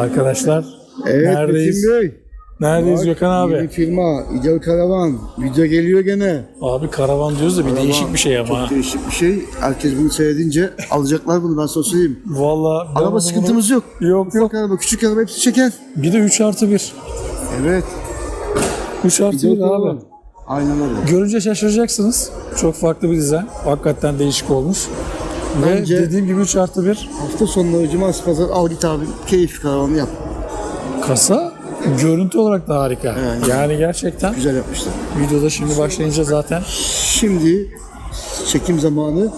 Arkadaşlar Evet neredeyiz? Metin Bey. Neredeyiz Bak, Gökhan Yeni abi? firma İdol Karavan. Video geliyor gene. Abi karavan diyoruz da bir değişik bir şey ama. Çok değişik bir şey. Herkes bunu seyredince alacaklar bunu ben sana söyleyeyim. Valla Araba bunu- sıkıntımız yok. Yok yok. Ufak araba, küçük araba hepsi çeker. Bir de 3 artı 1. Evet. 3 artı 1 abi. Aynen öyle. Görünce şaşıracaksınız. Çok farklı bir dizayn. Hakikaten değişik olmuş. Ve Bence- dediğim gibi 3 artı 1 Hafta sonları cumartesi pazar al git abi keyif karavanı yap. kasa görüntü olarak da harika. Evet. Yani gerçekten Güzel yapmışlar. videoda şimdi başlayınca zaten Şimdi çekim zamanı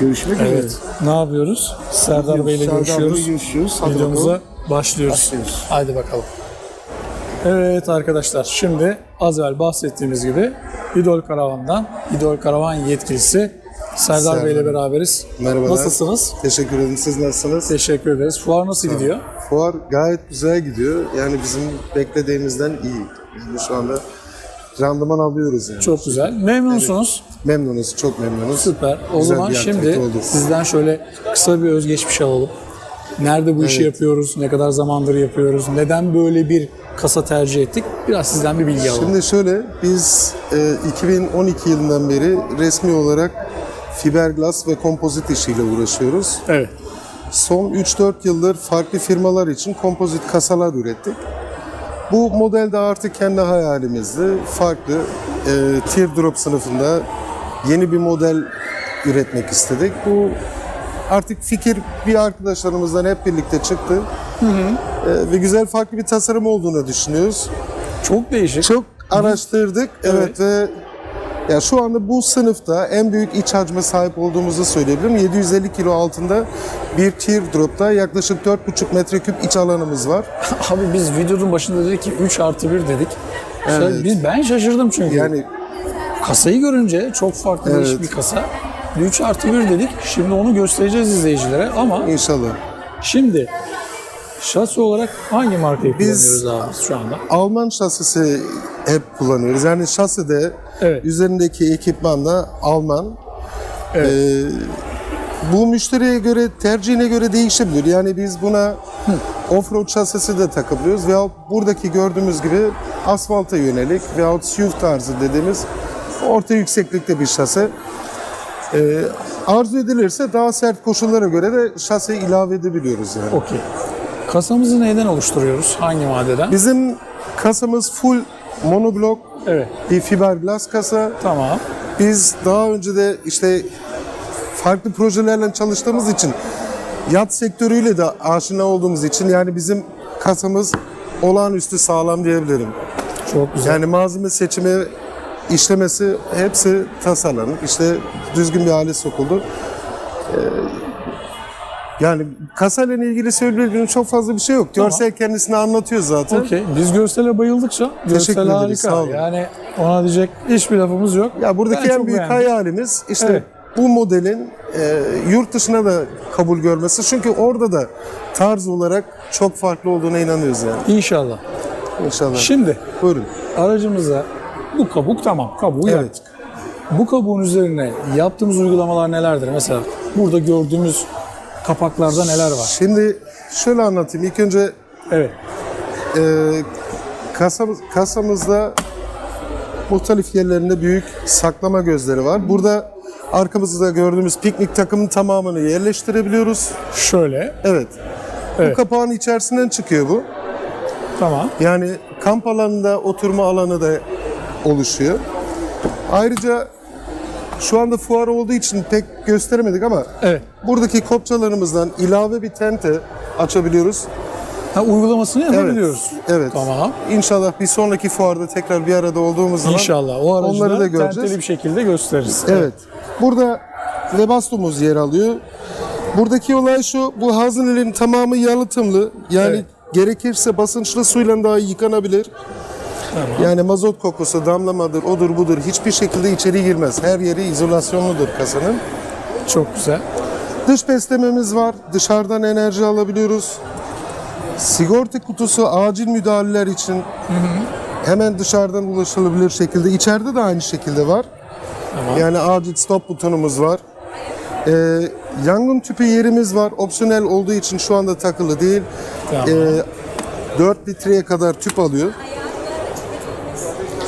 görüşmek üzere. evet ne yapıyoruz? Serdar Bey ile Serdar görüşüyoruz. Görüşüyoruz. Hadi Videomuza bakalım. başlıyoruz. Başlıyoruz. Haydi bakalım. Evet arkadaşlar şimdi az evvel bahsettiğimiz gibi İdol Karavan'dan İdol Karavan yetkilisi Serdar Bey ile beraberiz. Merhabalar. Nasılsınız? Teşekkür ederim. Siz nasılsınız? Teşekkür ederiz. Fuar nasıl gidiyor? Fuar gayet güzel gidiyor. Yani bizim beklediğimizden iyi. Yani şu anda randıman alıyoruz yani. Çok güzel. Memnunsunuz. Memnunuz, çok memnunuz. Süper. O Güzel zaman şimdi oldu. sizden şöyle kısa bir özgeçmiş alalım. Nerede bu işi yapıyoruz? Ne kadar zamandır yapıyoruz? Neden böyle bir kasa tercih ettik? Biraz sizden bir bilgi alalım. Şimdi şöyle, biz e, 2012 yılından beri resmi olarak fiberglass ve kompozit işiyle uğraşıyoruz. Evet. Son 3-4 yıldır farklı firmalar için kompozit kasalar ürettik. Bu modelde artık kendi hayalimizdi. Farklı e, teardrop sınıfında yeni bir model üretmek istedik. Bu artık fikir bir arkadaşlarımızdan hep birlikte çıktı. E, ve güzel farklı bir tasarım olduğunu düşünüyoruz. Çok değişik. Çok araştırdık. Evet, ve ya şu anda bu sınıfta en büyük iç hacme sahip olduğumuzu söyleyebilirim. 750 kilo altında bir teardrop'ta yaklaşık 4,5 metreküp iç alanımız var. Abi biz videonun başında dedik ki 3 artı 1 dedik. Evet. Biz, ben şaşırdım çünkü. Yani Kasayı görünce çok farklı Evet. bir kasa. 3 artı 1 dedik. Şimdi onu göstereceğiz izleyicilere ama inşallah. şimdi şasi olarak hangi markayı Biz- kullanıyoruz abi şu anda? Alman şasisi hep kullanıyoruz. Yani şaside Evet. üzerindeki ekipmanla Alman. Evet. Ee, bu müşteriye göre, tercihine göre değişebilir. Yani biz buna offroad şasisi de takabiliyoruz veya buradaki gördüğümüz gibi asfalta yönelik veyahut SUV tarzı dediğimiz orta yükseklikte bir şase. Ee, arzu edilirse daha sert koşullara göre de şase ilave edebiliyoruz yani. Okey. Kasamızı neyden oluşturuyoruz? Hangi maddeden? Bizim kasamız full monoblok Evet. bir fiberglass kasa. Tamam. Biz daha önce de işte farklı projelerle çalıştığımız için yat sektörüyle de aşina olduğumuz için yani bizim kasamız olağanüstü sağlam diyebilirim. Çok güzel. Yani malzeme seçimi, işlemesi hepsi tasarlanıp işte düzgün bir hale sokuldu. Yani kasayla ilgili söyleyebileceğim çok fazla bir şey yok. Görsel kendisini anlatıyor zaten. Okey. Biz görsele bayıldıkça görsel harika. sağ olun. Yani ona diyecek hiçbir lafımız yok. Ya buradaki Ben en büyük beğendim. hayalimiz işte Evet. bu modelin e, yurt dışına da kabul görmesi. Çünkü orada da tarz olarak çok farklı olduğuna inanıyoruz yani. İnşallah. İnşallah. Şimdi Buyurun. aracımıza bu kabuk tamam. Kabuğu Evet. yaptık. Bu kabuğun üzerine yaptığımız uygulamalar nelerdir? Mesela burada gördüğümüz kapaklarda neler var? Şimdi şöyle anlatayım. İlk önce Evet. e, kasamız, kasamızda muhtelif yerlerinde büyük saklama gözleri var. Burada arkamızda gördüğümüz piknik takımın tamamını yerleştirebiliyoruz. Şöyle. Evet. Evet. Bu kapağın içerisinden çıkıyor bu. Tamam. Yani kamp alanında oturma alanı da oluşuyor. Ayrıca şu anda fuar olduğu için pek gösteremedik ama Evet. buradaki kopçalarımızdan ilave bir tente açabiliyoruz. Ha, uygulamasını yapabiliyoruz. Evet. Tamam. İnşallah bir sonraki fuarda tekrar bir arada olduğumuz zaman İnşallah. O onları da göreceğiz. tenteli bir şekilde gösteririz. Evet. Burada Webasto'muz yer alıyor. Buradaki olay şu, bu haznelerin tamamı yalıtımlı. Yani Evet. gerekirse basınçlı suyla daha yıkanabilir. Tamam. Yani mazot kokusu, damlamadır, odur budur hiçbir şekilde içeri girmez. Her yeri izolasyonludur kasanın. Çok güzel. Dış beslememiz var. Dışarıdan enerji alabiliyoruz. Sigorta kutusu acil müdahaleler için hemen dışarıdan ulaşılabilir şekilde. İçeride de aynı şekilde var. Tamam. Yani acil stop butonumuz var. Ee, yangın tüpü yerimiz var. Opsiyonel olduğu için şu anda takılı değil. Tamam. Ee, 4 litreye kadar tüp alıyor.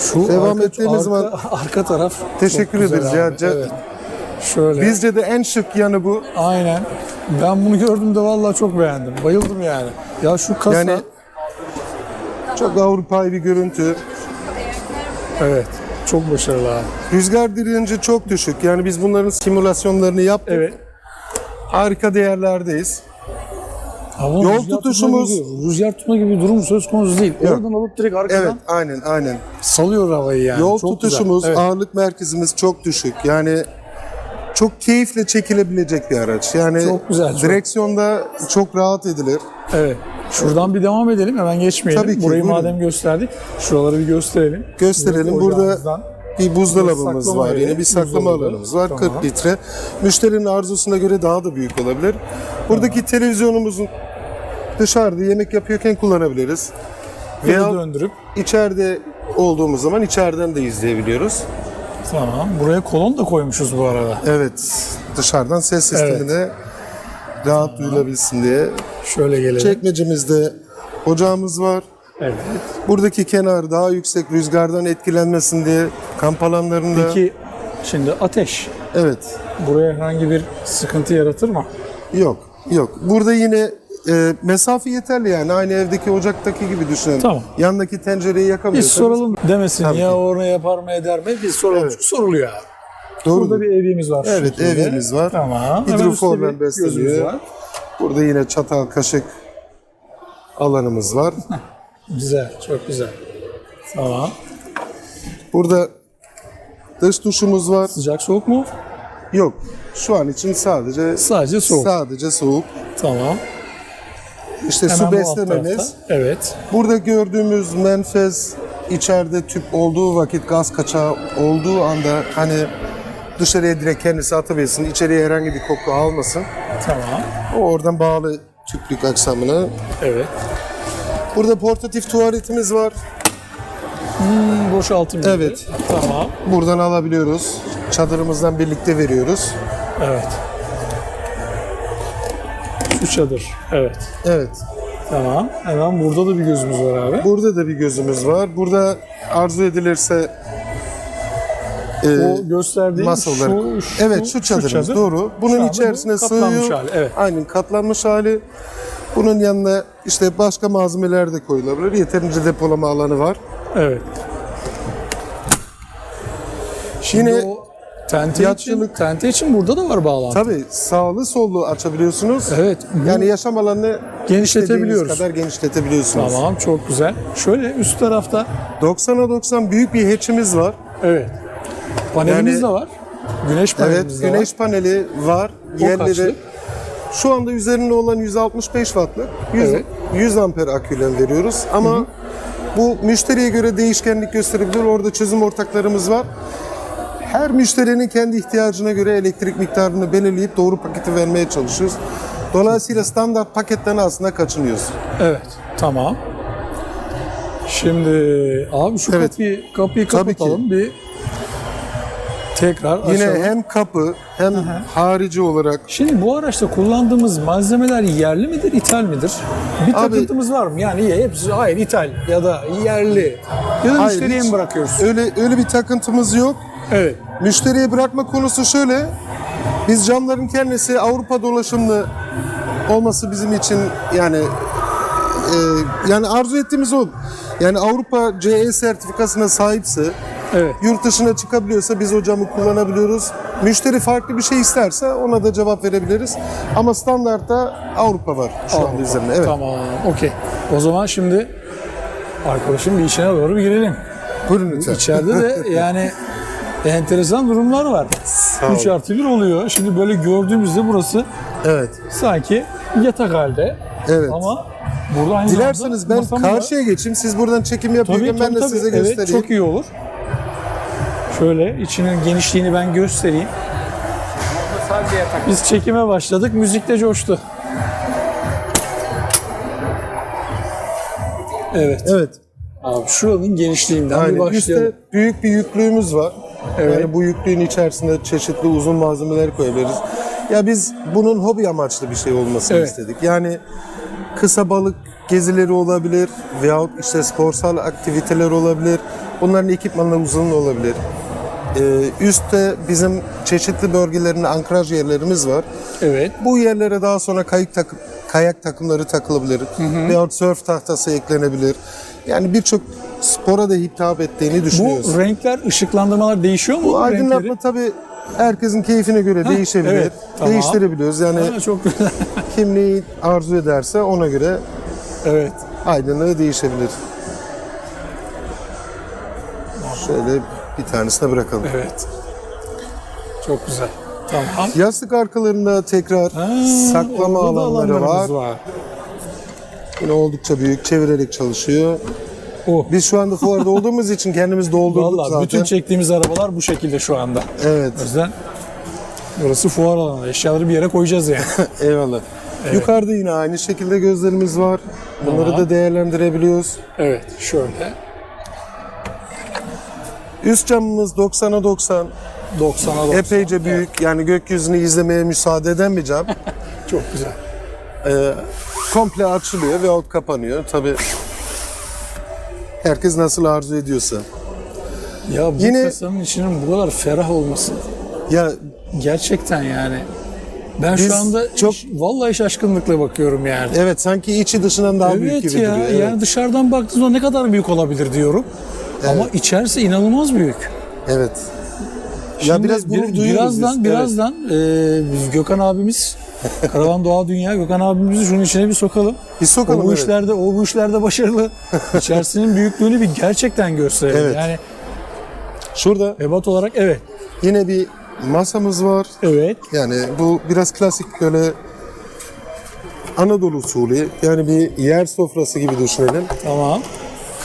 Şu Devam arka, ettiğimiz arka, var. arka taraf. Teşekkür çok güzel ederiz ya. Ce- Evet. Şöyle. Bizce de en şık yanı bu. Aynen. Ben bunu gördüm de vallahi çok beğendim. Bayıldım yani. Ya şu kasa. Yani çok Avrupa'yı bir görüntü. evet. Çok başarılı abi. Rüzgar direnci çok düşük. Yani biz bunların simülasyonlarını yaptık. Evet. Harika değerlerdeyiz. Ama Yol rüzgar tutma tutuşumuz- gibi- rüzgar tutma gibi bir durum söz konusu değil. Yok. Oradan alıp direkt arkadan Evet, aynen, aynen. salıyor havayı yani. Yol Çok tutuşumuz, güzel. Evet. ağırlık merkezimiz çok düşük. Yani çok keyifle çekilebilecek bir araç. Yani Çok güzel, çok. direksiyonda çok rahat edilir. Evet. Şuradan bir devam edelim hemen geçmeyelim. Tabii ki, Burayı buyurun. madem gösterdik şuraları bir gösterelim. Gösterelim. Bizim Burada bir buzdolabımız var. yeri, Yine bir saklama alanımız var. Tamam. 40 litre. Müşterinin arzusuna göre daha da büyük olabilir. Buradaki televizyonumuzun dışarıda yemek yapıyorken kullanabiliriz. Veya döndürüp içeride olduğumuz zaman içeriden de izleyebiliyoruz. tamam. Buraya kolon da koymuşuz bu arada. Evet. Dışarıdan ses sistemine rahat duyulabilsin diye. Şöyle gelelim. Çekmecemizde ocağımız var. Evet. Buradaki kenar daha yüksek rüzgardan etkilenmesin diye kamp alanlarında. Peki şimdi ateş Evet. buraya herhangi bir sıkıntı yaratır mı? Yok. Yok. Burada yine e, mesafe yeterli yani. Aynı evdeki ocaktaki gibi düşünün. Tamam. Yandaki tencereyi Biz yakamıyorsanız. soralım demesin Tabii ya ki. oraya yapar mı eder mi? Biz soralım. Evet. Çünkü soruluyor abi. Doğru. Burada bir evimiz var. Evet, evimiz var. Tamam. Gözümüz besleniyor. var. Burada yine çatal kaşık alanımız var. Güzel, çok güzel. Tamam. Burada dış duşumuz var. Sıcak soğuk mu? Yok. Şu an için sadece Sadece soğuk. sadece soğuk. Tamam. İşte Hemen su beslememiz. Evet. Burada gördüğümüz menfez içeride tüp olduğu vakit gaz kaçağı olduğu anda hani dışarıya direkt kendisi atabilsin, içeriye herhangi bir koku almasın. Tamam. O oradan bağlı tüplük aksamına. Evet. Burada portatif tuvaletimiz var. Hmm, boşaltım. Evet. Tamam. Buradan alabiliyoruz. Çadırımızdan birlikte veriyoruz. Evet. Şu çadır. Evet. Evet. Tamam. Hemen burada da bir gözümüz var abi. Burada da bir gözümüz var. Burada arzu edilirse e, O gösterdiğim masa şu, şu, evet şu çadırımız çadır. doğru. Şu Bunun anda içerisine bu katlanmış sığıyor. hali, evet. Aynen katlanmış hali. Bunun yanına işte başka malzemeler de koyulabilir. Yeterince depolama alanı var. Evet. Şimdi Yine o tente için, tente için burada da var bağlantı. tabii sağlı sollu açabiliyorsunuz. Evet. bu- Yani yaşam alanını Genişletebiliyoruz. istediğiniz kadar genişletebiliyorsunuz. Tamam çok güzel. Şöyle üst tarafta 90'a 90 büyük bir hatch'imiz var. evet. Panelimiz Yani- de var. Güneş Evet, panelimiz de güneş paneli var. O Yerleri kaçlık? şu anda üzerinde olan 165 wattlık 100, Evet. 100 amper aküyle veriyoruz. Ama bu müşteriye göre değişkenlik gösterebilir. Orada çözüm ortaklarımız var. Her müşterinin kendi ihtiyacına göre elektrik miktarını belirleyip doğru paketi vermeye çalışıyoruz. Dolayısıyla standart paketten aslında kaçınıyoruz. Evet. Tamam. Şimdi abi şu Evet. kapıyı, kapıyı kapatalım bir tekrar Yine açalım. hem kapı hem harici olarak Şimdi bu araçta kullandığımız malzemeler yerli midir, ithal midir? Bir Abi- takıntımız var mı? Yani hepsi hayır ithal ya da yerli ya da Hayır, müşteriye mi bırakıyoruz? Öyle öyle bir takıntımız yok. Evet. Müşteriye bırakma konusu şöyle. Biz camların kendisi Avrupa dolaşımlı olması bizim için yani e, yani arzu ettiğimiz o. Yani Avrupa CE sertifikasına sahipse, Evet. yurt dışına çıkabiliyorsa biz o camı kullanabiliyoruz. Müşteri farklı bir şey isterse ona da cevap verebiliriz. Ama standartta Avrupa var şu anda üzerinde. Evet. Tamam, okey. O zaman şimdi arkadaşım bir işine doğru bir girelim. Buyurun lütfen. İçeride de yani enteresan durumlar var. ol. 3 artı 1 oluyor. Şimdi böyle gördüğümüzde burası Evet. sanki yatak halde. Evet. Ama burada aynı Dilerseniz ben var. karşıya geçeyim. Siz buradan çekim yapıyorken tabii, ben de tabii. size Evet, göstereyim. çok iyi olur. Şöyle içinin genişliğini ben göstereyim. Biz çekime başladık, müzik de coştu. Evet. Evet. Abi şuranın genişliğinden bir Aynen. başlayalım. Üstte büyük bir yüklüğümüz var. Evet. Yani bu yüklüğün içerisinde çeşitli uzun malzemeler koyabiliriz. Ya biz bunun hobi amaçlı bir şey olmasını Evet. istedik. Yani kısa balık gezileri olabilir veyahut işte sporsal aktiviteler olabilir. Bunların ekipmanları uzun olabilir. Ee, üstte bizim çeşitli bölgelerinde ankraj yerlerimiz var. Evet. Bu yerlere daha sonra kayık takım, kayak takımları takılabilir. Veyahut surf tahtası eklenebilir. Yani birçok spora da hitap ettiğini düşünüyoruz. Bu renkler, ışıklandırmalar değişiyor mu? Bu aydınlatma renkleri? tabii herkesin keyfine göre değişebilir. evet, tamam. Değiştirebiliyoruz. Yani Ha, çok güzel. kim neyi arzu ederse ona göre evet. aydınlığı değişebilir. Şöyle bir tanesine bırakalım. Evet. Çok güzel. Tamam. Yastık arkalarında tekrar Ha, saklama alanları var. alanlarımız Yine oldukça büyük, çevirerek çalışıyor. Oh. Biz şu anda fuarda olduğumuz için kendimiz doldurduk Vallahi zaten. bütün çektiğimiz arabalar bu şekilde şu anda. Evet, O yüzden burası fuar alanı. Eşyaları bir yere koyacağız yani. eyvallah. Yukarıda yine aynı şekilde gözlerimiz var. Bunları Tamam. da değerlendirebiliyoruz. evet. Şöyle. Üst camımız 90'a 90. 90'a 90. Epeyce büyük. Yani gökyüzünü izlemeye müsaade eden bir cam. Çok güzel. Ee, komple açılıyor veyahut kapanıyor. Tabii herkes nasıl arzu ediyorsa. Ya bu Yine- kasanın içinin bu kadar ferah olması Ya gerçekten yani. Ben Biz şu anda çok- iş- vallahi şaşkınlıkla bakıyorum yani. evet sanki içi dışından daha büyük Evet gibi ya. duruyor. Evet. Yani dışarıdan baktığınızda ne kadar büyük olabilir diyorum. Ama içerisi inanılmaz büyük. evet. ya Şimdi biraz gurur bir- duyuyoruz birazdan biz. birazdan e, Gökhan abimiz Karavan Doğa Dünya Gökhan abimizi şunun içine bir sokalım. Bir sokalım, O bu evet. işlerde o bu işlerde başarılı. İçerisinin büyüklüğünü bir gerçekten gösterelim. Evet. Yani. Şurada ebat olarak evet. yine bir masamız var. Evet. Yani bu biraz klasik böyle Anadolu usulü yani bir yer sofrası gibi düşünelim. Tamam.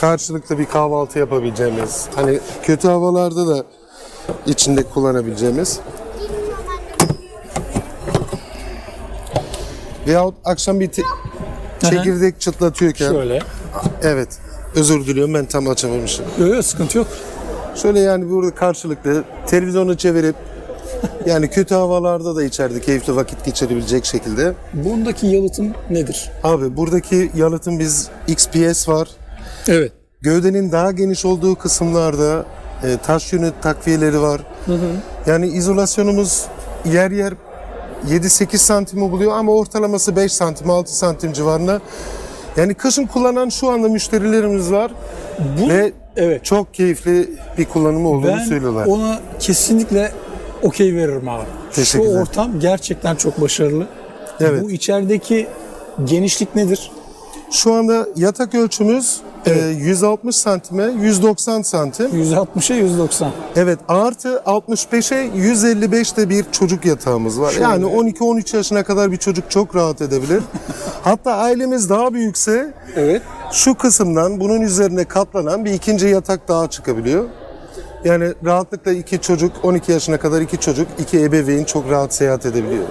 Karşılıklı bir kahvaltı yapabileceğimiz, hani kötü havalarda da içinde kullanabileceğimiz. Veyahut akşam bir te- çekirdek çıtlatıyorken, Şöyle. evet özür diliyorum ben tam açamamışım. Yok yok sıkıntı yok. Şöyle yani burada karşılıklı televizyonu çevirip yani kötü havalarda da içeride keyifli vakit geçirebilecek şekilde. Bundaki yalıtım nedir? Abi buradaki yalıtım biz XPS var. Evet. Gövdenin daha geniş olduğu kısımlarda e, taş yönü takviyeleri var. Yani izolasyonumuz yer yer 7-8 santimi buluyor ama ortalaması 5 santim 6 santim civarında. Yani kışın kullanan şu anda müşterilerimiz var Bu ve evet. çok keyifli bir kullanımı olduğunu Ben söylüyorlar. ona kesinlikle okey veririm abi. Şu Teşekkürler. ortam gerçekten çok başarılı. Evet. Bu içerideki genişlik nedir? Şu anda yatak ölçümüz e, 160 santime 190 santim. 160'a 190. Evet artı 65'e 155'te bir çocuk yatağımız var. Şöyle. Yani 12-13 yaşına kadar bir çocuk çok rahat edebilir. Hatta ailemiz daha büyükse Evet. şu kısımdan bunun üzerine katlanan bir ikinci yatak daha çıkabiliyor. Yani rahatlıkla iki çocuk, 12 yaşına kadar iki çocuk, iki ebeveyn çok rahat seyahat edebiliyor.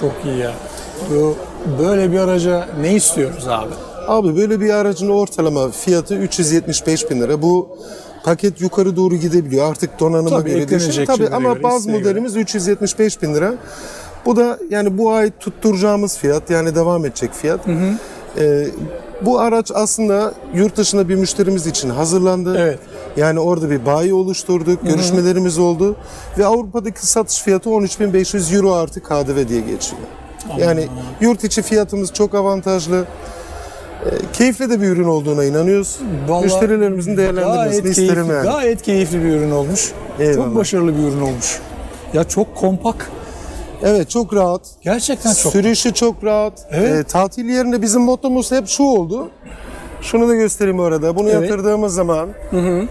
Çok iyi ya. Bu böyle bir araca ne istiyoruz abi? Abi böyle bir aracın ortalama fiyatı 375 bin lira. Bu paket yukarı doğru gidebiliyor. Artık donanıma Tabii, göre değişiyor. Tabii ama göre, baz modelimiz 375 bin lira. Bu da yani bu ay tutturacağımız fiyat yani devam edecek fiyat. Ee, bu araç aslında yurt dışında bir müşterimiz için hazırlandı. Evet. Yani orada bir bayi oluşturduk, görüşmelerimiz oldu ve Avrupa'daki satış fiyatı 13.500 euro artı KDV diye geçiyor. Yani yurt içi fiyatımız çok avantajlı. Ee, Keyifli de bir ürün olduğuna inanıyoruz. Vallahi Müşterilerimizin değerlendirmesini gayet isterim keyifli, yani. Gayet keyifli bir ürün olmuş. Eyvallah. Çok başarılı bir ürün olmuş. Ya çok kompak. Evet çok rahat. Gerçekten çok. Sürüşü çok rahat. Evet. Ee, tatil yerinde bizim mottomuz hep şu oldu. Şunu da göstereyim orada. Bunu Evet. yatırdığımız zaman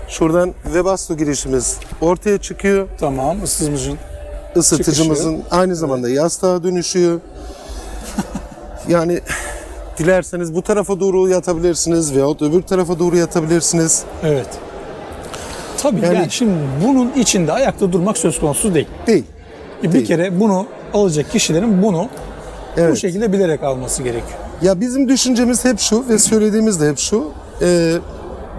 şuradan Webasto girişimiz ortaya çıkıyor. Tamam ısıtıcın. Isıtıcımızın aynı zamanda yastığa dönüşüyor. yani dilerseniz bu tarafa doğru yatabilirsiniz veyahut öbür tarafa doğru yatabilirsiniz. Evet. Tabii yani, Yani- şimdi bunun içinde ayakta durmak söz konusu değil. Değil. Bir Değil. kere bunu alacak kişilerin bunu bu Evet. şekilde bilerek alması gerekiyor. Ya bizim düşüncemiz hep şu ve söylediğimiz de hep şu. Ee,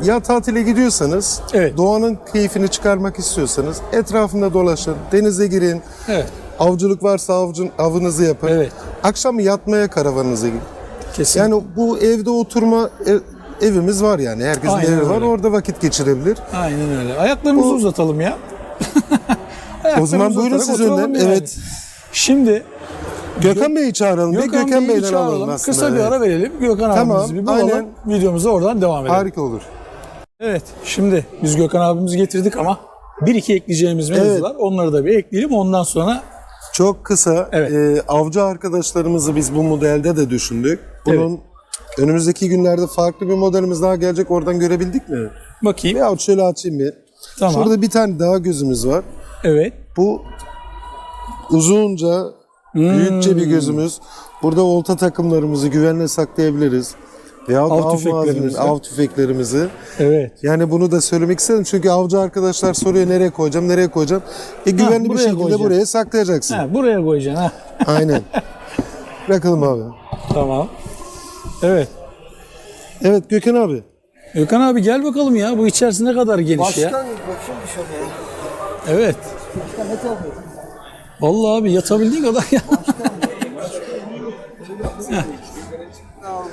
ya tatile gidiyorsanız, Evet. doğanın keyfini çıkarmak istiyorsanız etrafında dolaşın, denize girin. Evet. Avcılık varsa avcın, avınızı yapın. Evet. Akşam yatmaya karavanınıza gidin. Kesin. Yani bu evde oturma ev- evimiz var yani. Herkesin Aynen evi var. öyle. Orada vakit geçirebilir. Aynen öyle. Ayaklarımızı Bu- uzatalım ya. O zaman buyurun siz önden. yani. Evet. Şimdi Gökhan Bey'i çağıralım. Gökhan, Gökhan Bey'i Bey'den çağıralım. alalım aslında. Kısa bir ara verelim. Gökhan Tamam, abimizi bir bulalım. aynen. Videomuza oradan devam edelim. Harika olur. Evet. Şimdi biz Gökhan abimizi getirdik ama bir iki ekleyeceğimiz mevzular. Evet. Onları da bir ekleyelim. Ondan sonra Çok kısa. Evet. e, avcı arkadaşlarımızı biz bu modelde de düşündük. Bunun önümüzdeki günlerde farklı bir modelimiz daha gelecek. Oradan görebildik mi? bakayım. Veyahut şöyle açayım bir. Tamam. Şurada bir tane daha gözümüz var. Evet. Bu uzunca, büyükçe bir gözümüz. Burada olta takımlarımızı güvenle saklayabiliriz. Veyahut Av av, tüfeklerimizi. av tüfeklerimizi. Evet. Yani bunu da söylemek istedim çünkü avcı arkadaşlar soruyor nereye koyacağım, nereye koyacağım. E güvenli bir buraya şekilde koyacağım. buraya saklayacaksın. Ha, buraya koyacaksın ha. Aynen. Bırakalım abi. Tamam. Evet. Evet Gökhan abi. Gökhan abi gel bakalım ya. Bu içerisi ne kadar geniş ya. bakayım dışarıya. Evet. Ne tabii? Vallahi abi yatabildiğin kadar ya.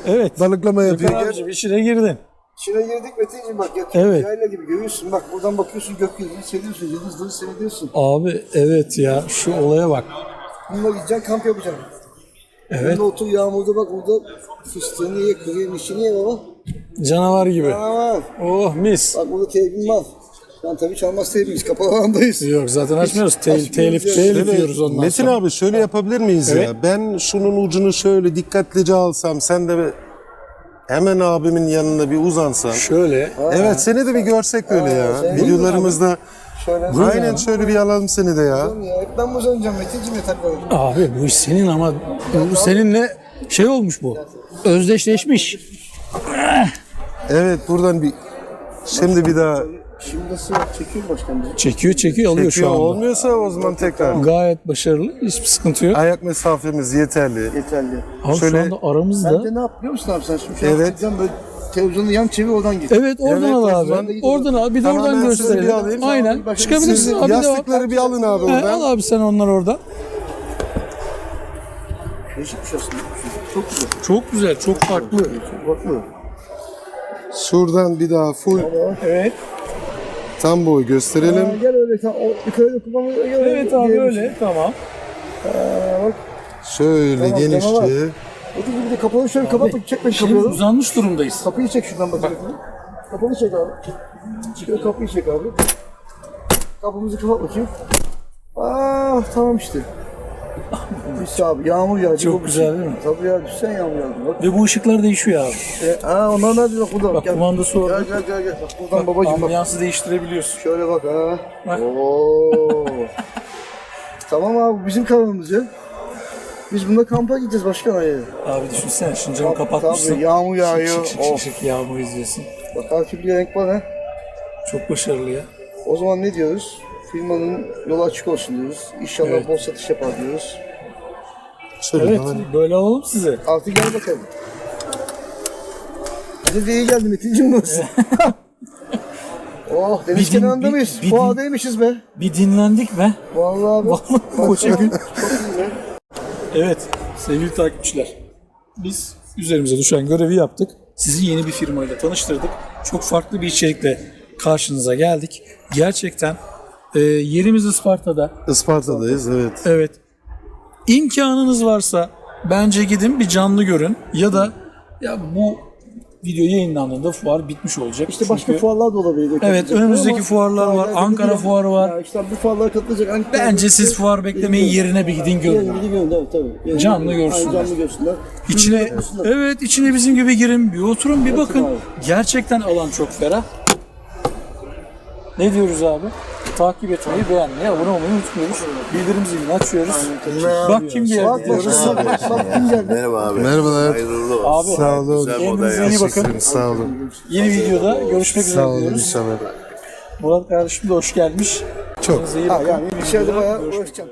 Evet. Balıklama yapıyor. Gökhan abicim işine girdin. İçine girdik Metin'ciğim bak yatıyor. Evet. Yayla gibi görüyorsun. Bak buradan bakıyorsun gökyüzünü seviyorsun. Yıldızları seviyorsun. Abi evet ya şu olaya bak. Bununla gideceksin kamp yapacaksın. Evet. Burada otur yağmurda bak burada fıstığını ye, kırığın işini ye baba. Canavar gibi. Aa, Oh mis. bak burada teybin var. Ben tabii çalmaz teybiyiz. Kapalı alandayız. Yok zaten açmıyoruz. Tel, telif, telif diyoruz ondan Metin sonra. abi şöyle yapabilir miyiz Evet. ya? Ben şunun ucunu şöyle dikkatlice alsam sen de bir- hemen abimin yanında bir uzansan. Şöyle. Evet seni de bir görsek böyle ya. sen- Videolarımızda Şöyle. aynen şöyle bir alalım seni de ya. Ya, hep ben mi uzanacağım Metin'ciğim yataklara? Abi bu iş senin ama bu seninle şey olmuş bu. Özdeşleşmiş. Evet buradan bir şimdi bir daha Şimdi nasıl çekiyor başkan bizi? Çekiyor çekiyor alıyor şu çekiyor anda. olmuyorsa o zaman tekrar. Gayet başarılı. Hiçbir sıkıntı yok. Ayak mesafemiz yeterli. Yeterli. Abi Şöyle- şu anda aramızda. Sen de ne yap biliyor musun abi sen? Şimdi şu Evet. evet. böyle televizyonu yan çevir oradan git. Evet oradan Evet, al o abi. zaman- Oradan al. Bir de Tamam, oradan ben sizi bir gösterelim. alayım. Aynen. Bakın, Çıkabilirsin Siz abi devam. yastıkları bir alın abi He, oradan. al abi sen onları oradan. Değişik bir şey aslında. Çok güzel. Çok güzel, çok farklı. Bakma. Şuradan bir daha full Evet. Tam boy gösterelim. Aa, gel öyle sen o yukarıda kullanma gel. Evet abi Diyelim. öyle. Tamam. Aa, bak. Şöyle Tamam, genişçe. tamam. Öteki bir de kapalı şöyle kapat çek ben Şimdi uzanmış durumdayız. Kapıyı çek şuradan bak. Kapalı çek abi. Şöyle kapıyı çek abi. Kapımızı kapat bakayım. Aa tamam işte. Mis abi yağmur yağdı. Çok güzel değil mi? Tabii ya düşsen yağmur yağdı. Bak. Ve bu ışıklar değişiyor abi. E, aa onlar nerede bak burada. Bak gel. kumandası orada. Gel gel gel gel. Bak buradan babacığım bak. Ambiyansı değiştirebiliyorsun. Şöyle bak ha. Bak. Oo. tamam abi bizim kanalımız ya. Biz bunda kampa gideceğiz başkan ayı. Abi düşünsene şimdi camı kapatmışsın. Tabii yağmur yağıyor. Şık şık şık Of. şık yağmur izliyorsun. Bak her türlü renk var ha. Çok başarılı ya. O zaman ne diyoruz? Firmanın yolu açık olsun diyoruz. İnşallah Evet. bol satış yapar diyoruz. Şöyle Evet, daha- böyle alalım size. Artık gel bakalım. Bize de iyi geldi Metin'cim burası. oh deniz Bir din- kenarında bir- mıyız? bir din- Fuadaymışız be. Bir dinlendik be. Vallahi abi. Vallahi koca gün. Çok iyi be. Evet sevgili takipçiler. Biz üzerimize düşen görevi yaptık. Sizi yeni bir firmayla tanıştırdık. Çok farklı bir içerikle karşınıza geldik. Gerçekten e, yerimiz Isparta'da. Isparta'dayız evet. Evet. İmkanınız varsa bence gidin bir canlı görün. Ya da ya bu video yayınlandığında fuar bitmiş olacak. İşte başka Çünkü fuarlar da olabilir. Evet, önümüzdeki Ama fuarlar var, Ankara katılacak. fuarı var. Ya işte bu fuarlara katılacak. Ankara Bence siz fuar beklemeyin yerine bir gidin görün. Gelin bir görün evet tabii. Gelin, Canlı görsünler. Canlı görsünler. İçine Görsünler. evet içine bizim gibi girin bir oturun bir bakın. abi. Gerçekten alan çok ferah. Ne diyoruz abi? Takip etmeyi, beğenmeyi, abone olmayı unutmuyoruz. Bildirim zilini açıyoruz. Bak kim geldi Bak diyoruz. kim geldi. Merhaba abi. Merhabalar. Hayırlı olsun. Abi Sağ olun. Kendinize iyi bakın. Sağ olun. Yeni videoda görüşmek üzere Sağ olun diyoruz. inşallah. Murat kardeşim de hoş gelmiş. Çok. Kendinize iyi Ha bakın. yani Yeni içeride videoda bayağı uğraşacağım.